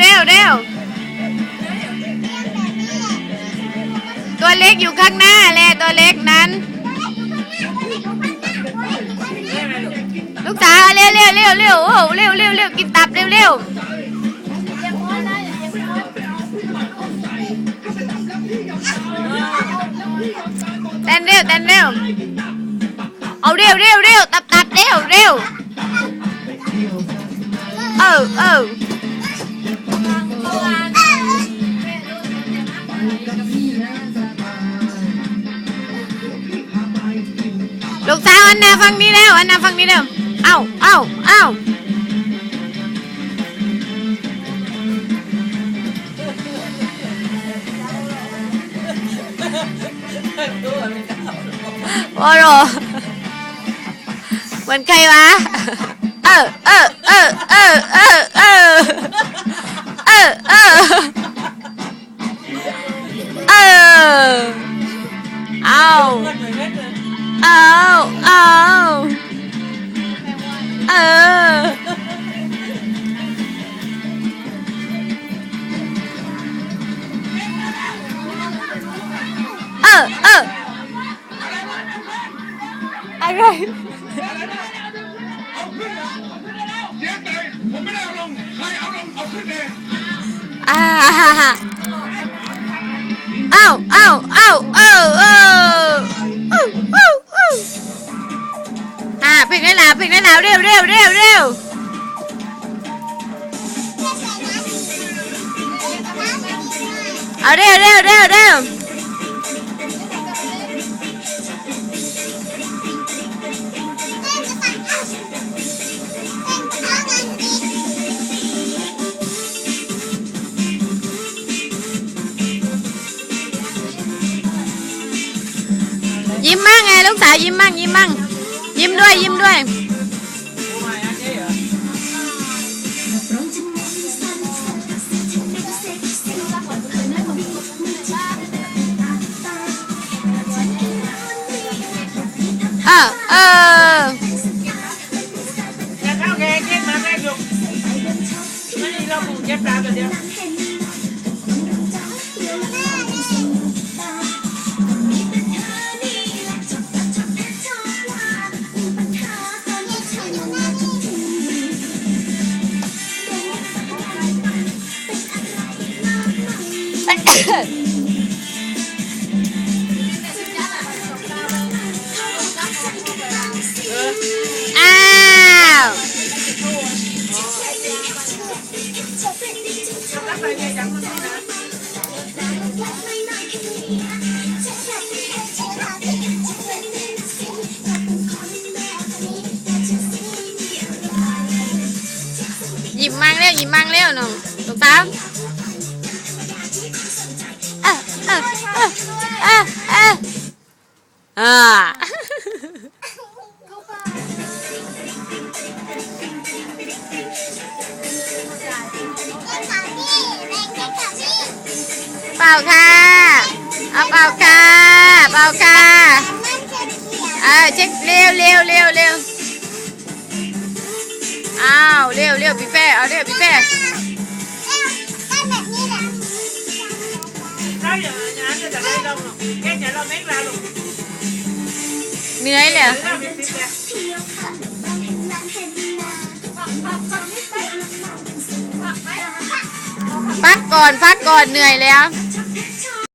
เร็วเร็วตัวเล็กอยู่ข้างหน้าแหละตัวเล็กนั้น ลูกสาวเร็วเร็วเร็วเร็วโอ้เร็วเร็วเร็วกินตับเร็วเร็วเต้นเร็วเต้นเร็วเอาเร็วเร็วเร็วตับตับเร็วเร็วเออเออ วอันนาฟังนี้แล้วอันนาฟังนี้แล้วเอ้าเอ้าเอ้าโอ้โหเหมือนใครวะ เออเออเออเออเออเออ อะไรเสียใจผมไม่ได้เอาลง ใครเอาลง เอาขึ้นเลยอ่าฮ่าฮ่าอ้าวอ้าวอ้าวอ้าวอ้าวอ้าวอ้าวอ้าวอ่าเพลงได้แล้วเพลงได้แล้วเร็วเร็วเร็วเร็วเอาเร็วเร็วเร็วเร็ว ยิ้มมั่งไงลูกสาวยิ้มมั่งยิ้มมั่งยิ้มด้วยยิ้มด้วยเออเออ อ้าวหยิบมั่งเร็วหยิบมั่งเร็วหนูลูกสา อ่าเปล่าค่ะเอาเปล่าค่ะเปล่าค่ะเออเช็คเร็วเร็วเร็วเร็วอ้าวเร็วเร็วพี่แป้เอาเร็วพี่แป้ Nói giờ nhà anh là đây đâu rồi Cái nhà lo mét ra luôn เหนื่อยเลยพักก่อนพักก่อนเหนื่อยแล้ว